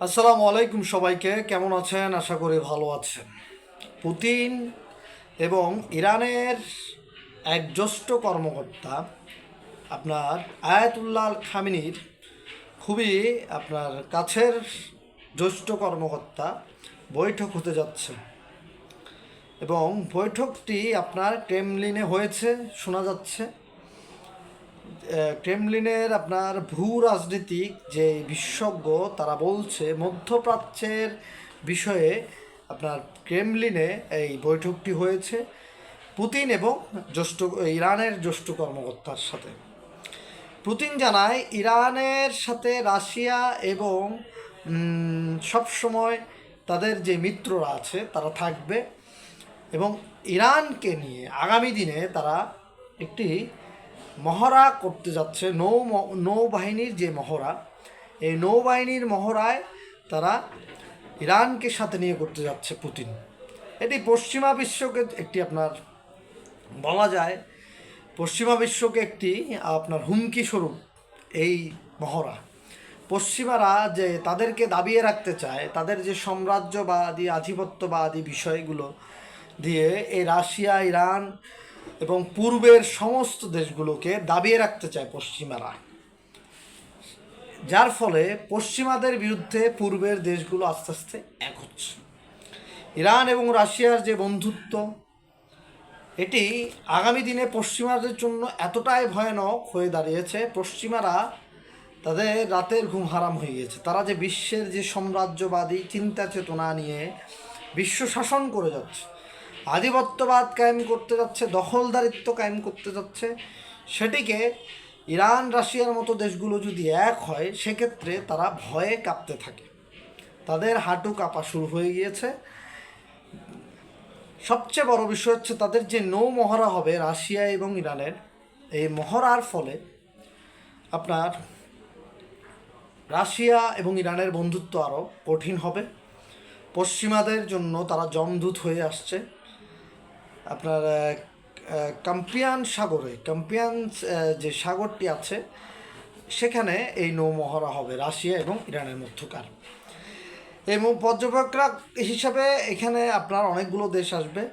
আসসালামু আলাইকুম সবাইকে, কেমন আছেন? আশা করি ভালো আছেন। পুতিন এবং ইরানের এক জ্যেষ্ঠ কর্মকর্তা আপনার আয়াতুল্লাহ খামিনির খুবই আপনার কাছের জ্যেষ্ঠ কর্মকর্তা বৈঠক হতে যাচ্ছে। এবং বৈঠকটি আপনার ক্রেমলিনে হয়েছে, শোনা যাচ্ছে। ক্রেমলিনের আপনার ভূ রাজনীতিক যে বিশেষজ্ঞ, তারা বলছে মধ্যপ্রাচ্যের বিষয়ে আপনার ক্রেমলিনে এই বৈঠকটি হয়েছে পুতিন এবং জ্যেষ্ঠ, ইরানের জ্যেষ্ঠ কর্মকর্তার সাথে। পুতিন জানায়, ইরানের সাথে রাশিয়া এবং সবসময় তাদের যে মিত্ররা আছে, তারা থাকবে এবং ইরানকে নিয়ে আগামী দিনে তারা একটি মহড়া করতে যাচ্ছে, নৌ নৌবাহিনীর যে মহড়া, এই নৌবাহিনীর মহড়ায় তারা ইরানকে সাথে নিয়ে করতে যাচ্ছে পুতিন। এটি পশ্চিমা বিশ্বকে একটি আপনার বলা যায়, পশ্চিমা বিশ্বকে একটি আপনার হুমকি স্বরূপ এই মহড়া। পশ্চিমারা যে তাদেরকে দাবিয়ে রাখতে চায়, তাদের যে সাম্রাজ্যবাদী, আধিপত্যবাদী বিষয়গুলো দিয়ে এই রাশিয়া, ইরান এবং পূর্বের সমস্ত দেশগুলোকে দাবিয়ে রাখতে চায় পশ্চিমারা। যার ফলে পশ্চিমাদের বিরুদ্ধে পূর্বের দেশগুলো আস্তে আস্তে এক হচ্ছে। ইরান এবং রাশিয়ার যে বন্ধুত্ব, এটি আগামী দিনে পশ্চিমাদের জন্য এতটাই ভয়ানক হয়ে দাঁড়িয়েছে, পশ্চিমারা তাদের রাতের ঘুম হারাম হয়ে গিয়েছে। তারা যে বিশ্বের যে সাম্রাজ্যবাদী চিন্তা চেতনা নিয়ে বিশ্ব শাসন করে যাচ্ছে আধিপত্যবাদ কায়েম করতে যাচ্ছে, দখলদারিত্ব কায়েম করতে যাচ্ছে। সেটিকে ইরান, রাশিয়ার মতো দেশগুলো যদি এক হয়, সেক্ষেত্রে তারা ভয়ে কাঁপতে থাকে। তাদের হাঁটু কাঁপা শুরু হয়ে গিয়েছে। সবচেয়ে বড় বিষয় হচ্ছে তাদের যে নৌ মহড়া হবে রাশিয়া এবং ইরানের, এই মহড়ার ফলে আপনার রাশিয়া এবং ইরানের বন্ধুত্ব আরও কঠিন হবে। পশ্চিমাদের জন্য তারা জমদূত হয়ে আসছে। আপনার কাম্পিয়ান সাগরে কাম্পিয়ান যে সাগরটি আছে সেখানে এই নৌ মহড়া হবে রাশিয়া এবং ইরানের মধ্যকার। এবং পর্যবেক্ষক হিসাবে এখানে আপনার অনেকগুলো দেশ আসবে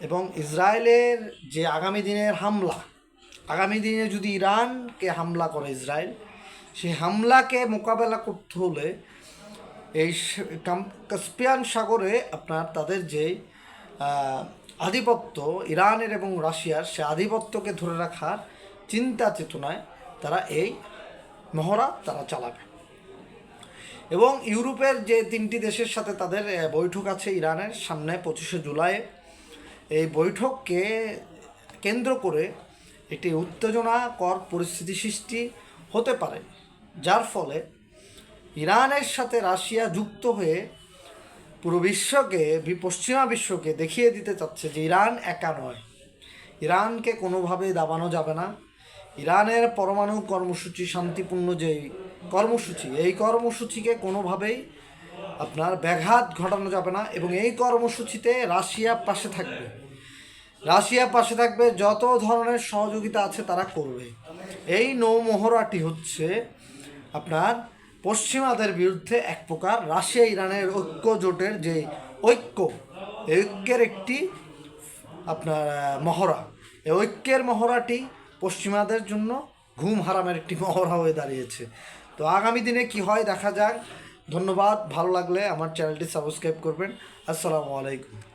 এবং ইসরায়েলের যে আগামী দিনের হামলা আগামী দিনে যদি ইরানকে হামলা করে ইসরায়েল সেই হামলাকে মোকাবেলা করতে হলে এই কাস্পিয়ান সাগরে আপনার তাদের যে আহ, আধিপত্য ইরানের এবং রাশিয়ার সে আধিপত্যকে ধরে রাখার চিন্তা চেতনায় তারা এই মহড়া তারা চালাবে। এবং ইউরোপের যে তিনটি দেশের সাথে তাদের বৈঠক আছে ইরানের সামনে পঁচিশে জুলাই, এই বৈঠককে কেন্দ্র করে একটি উত্তেজনাকর পরিস্থিতি সৃষ্টি হতে পারে, যার ফলে ইরানের সাথে রাশিয়া যুক্ত হয়ে পুরো বিশ্বকে পশ্চিমা বিশ্বকে দেখিয়ে দিতে চাচ্ছে যে ইরান একা নয়। ইরানকে কোনোভাবেই দাবানো যাবে না। ইরানের পরমাণু কর্মসূচি শান্তিপূর্ণ যেই কর্মসূচি, এই কর্মসূচিকে কোনোভাবেই আপনার ব্যাঘাত ঘটানো যাবে না এবং এই কর্মসূচিতে রাশিয়া পাশে থাকবে। রাশিয়া পাশে থাকবে, যত ধরনের সহযোগিতা আছে তারা করবে। এই নৌমহড়াটি হচ্ছে আপনার পশ্চিমাদের বিরুদ্ধে এক প্রকার রাশিয়া ইরানের ঐক্য জোটের যে ঐক্য ঐক্যের একটি আপনার মহড়া। এই ঐক্যের মহড়াটি পশ্চিমাদের জন্য ঘুম হারামের একটি মহড়া হয়ে দাঁড়িয়েছে। তো আগামী দিনে কি হয় দেখা যাক। ধন্যবাদ, ভালো লাগলে আমার চ্যানেলটি সাবস্ক্রাইব করবেন। আসসালামু আলাইকুম।